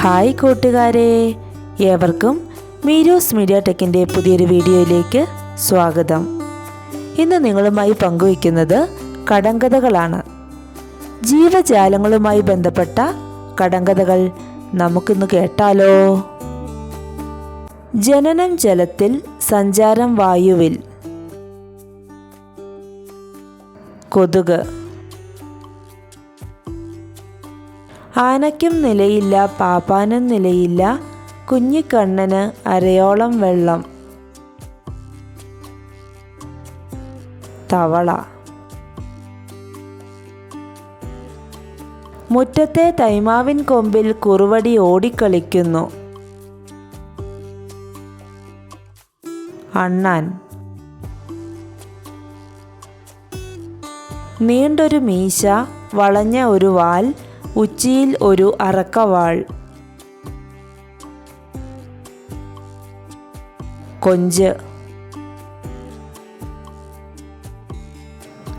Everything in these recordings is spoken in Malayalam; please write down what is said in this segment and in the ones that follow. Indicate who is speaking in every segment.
Speaker 1: ഹായ് കൂട്ടുകാരെ. ഏവർക്കും മീരൂസ് മീഡിയ ടെക്കിന്റെ പുതിയൊരു വീഡിയോയിലേക്ക് സ്വാഗതം. ഇന്ന് നിങ്ങളുമായി പങ്കുവയ്ക്കുന്നത് കടങ്കഥകളാണ്. ജീവജാലങ്ങളുമായി ബന്ധപ്പെട്ട കടങ്കഥകൾ നമുക്കിന്ന് കേട്ടാലോ? ജനനം ജലത്തിൽ സഞ്ചാരം വായുവിൽ. കൊതുക്. ആനയ്ക്കും നിലയില്ല പാപ്പാനും നിലയില്ല. കുഞ്ഞിക്കണ്ണന് അരയോളം വെള്ളം. തവള. മുറ്റത്തെ തൈമാവിൻ കൊമ്പിൽ കുറുവടി ഓടിക്കളിക്കുന്നു. അണ്ണാൻ. നീണ്ടൊരു മീശ വളഞ്ഞ ഒരു വാൽ ഉച്ചിയിൽ ഒരു അറക്കവാൾ. കൊഞ്ച്.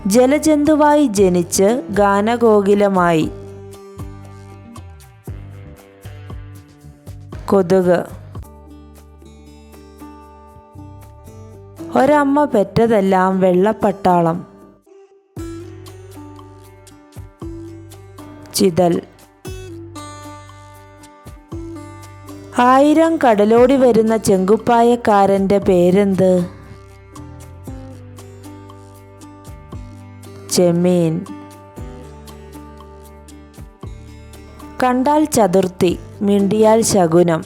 Speaker 1: ജലജന്തുവായി ജനിച്ച് ഗാനഗോകുലമായി. കൊതുക്. ഒരമ്മ പെറ്റതെല്ലാം വെള്ളപ്പട്ടാളം. ചിതൽ ആയിരം കടലോടി വരുന്ന ചെങ്കുപ്പായക്കാരന്റെ പേരെന്ത്? ചെമ്മീൻ. കണ്ടാൽ ചതുർത്ഥി മിണ്ടിയാൽ ശകുനം.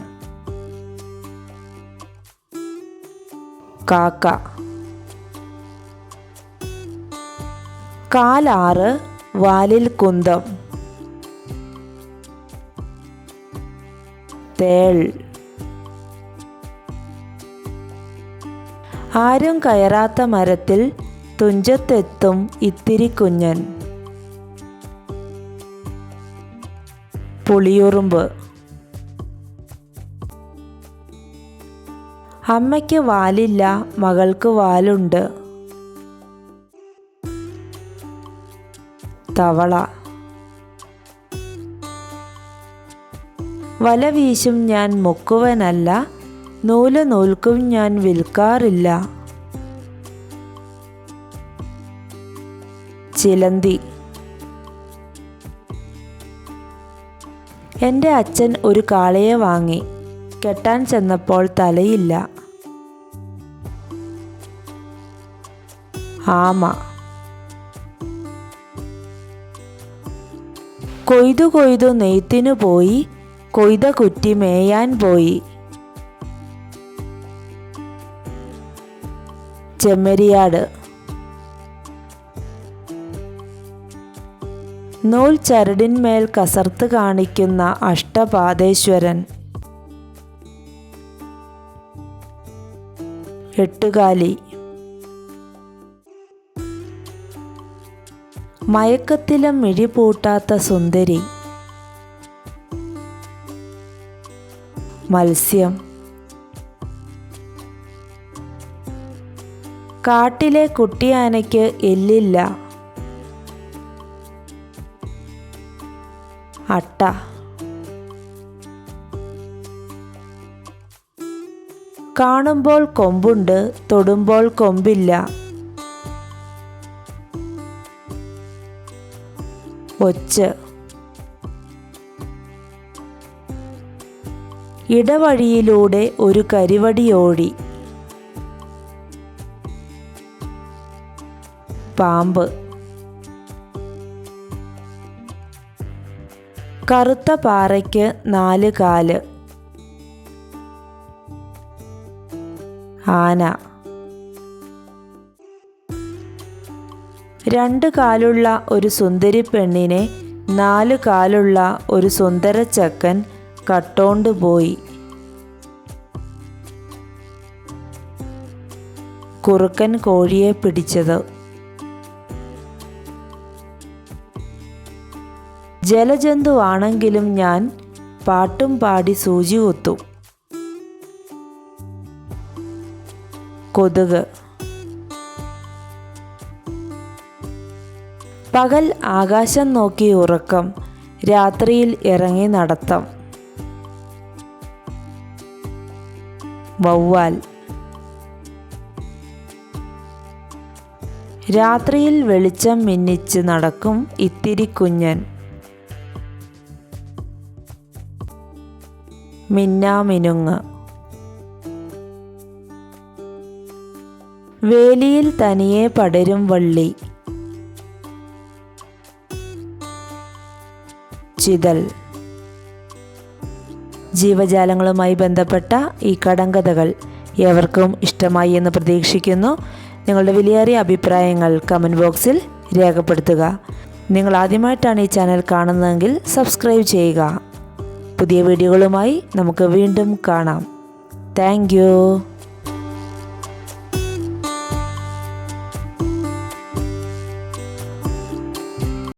Speaker 1: കാക്ക. കാലാറ് വാലിൽ കുന്തം. തേൾ. ആരും കയറാത്ത മരത്തിൽ തുഞ്ചത്തെത്തും ഇത്തിരി കുഞ്ഞൻ. പുളിയുറുമ്പ്. അമ്മയ്ക്ക് വാലില്ല മകൾക്ക് വാലുണ്ട്. തവള. വല വീശും ഞാൻ മുക്കുവനല്ല നൂൽ നൂൽക്കും ഞാൻ വിൽക്കാറില്ല. ചിലന്തി. എന്റെ അച്ഛൻ ഒരു കാളയെ വാങ്ങി കെട്ടാൻ ചെന്നപ്പോൾ തലയില്ല. ആമ. കൊയ്തു കൊയ്തു നെയ്ത്തിനു പോയി കൊയ്ത കുറ്റി മേയാൻ പോയി. ചെമ്മരിയാട്. നൂൽ ചരടിന്മേൽ കസർത്ത് കാണിക്കുന്ന അഷ്ടപാദേശ്വരൻ. എട്ടുകാലി. മയക്കത്തിലും മിഴിപൂട്ടാത്ത സുന്ദരി. മത്സ്യം. കാട്ടിലെ കുട്ടിയാനയ്ക്ക് എല്ലില്ല. അട്ട. കാണുമ്പോൾ കൊമ്പുണ്ട് തൊടുമ്പോൾ കൊമ്പില്ല. ഒച്ച്. ഇടവഴിയിലൂടെ ഒരു കരിവടിയോടി. പാമ്പ്. കറുത്ത പാറയ്ക്ക് നാല് കാൽ. ആന. രണ്ട് കാലുള്ള ഒരു സുന്ദരി പെണ്ണിനെ നാല് കാലുള്ള ഒരു സുന്ദര ചക്കൻ കട്ടോണ്ട് പോയി. കുറുക്കൻ കോഴിയെ പിടിച്ചത്. ജലജന്തുവാണെങ്കിലും ഞാൻ പാട്ടും പാടി സൂചി കുത്തും കൊതുക്. പകൽ ആകാശം നോക്കി ഉറക്കം രാത്രിയിൽ ഇറങ്ങി നടത്തം. വവ്വാൽ. രാത്രിയിൽ വെളിച്ചം മിന്നിച്ച് നടക്കും ഇത്തിരി കുഞ്ഞൻ. മിന്നാമിനുങ്ങ്. വേലിയിൽ തനിയെ പടരും വള്ളി. ചിതൽ. ജീവജാലങ്ങളുമായി ബന്ധപ്പെട്ട ഈ കടങ്കഥകൾ ഏവർക്കും ഇഷ്ടമായി എന്ന് പ്രതീക്ഷിക്കുന്നു. നിങ്ങളുടെ വിലയേറിയ അഭിപ്രായങ്ങൾ കമന്റ് ബോക്സിൽ രേഖപ്പെടുത്തുക. നിങ്ങൾ ആദ്യമായിട്ടാണ് ഈ ചാനൽ കാണുന്നതെങ്കിൽ സബ്സ്ക്രൈബ് ചെയ്യുക. പുതിയ വീഡിയോകളുമായി നമുക്ക് വീണ്ടും കാണാം. താങ്ക്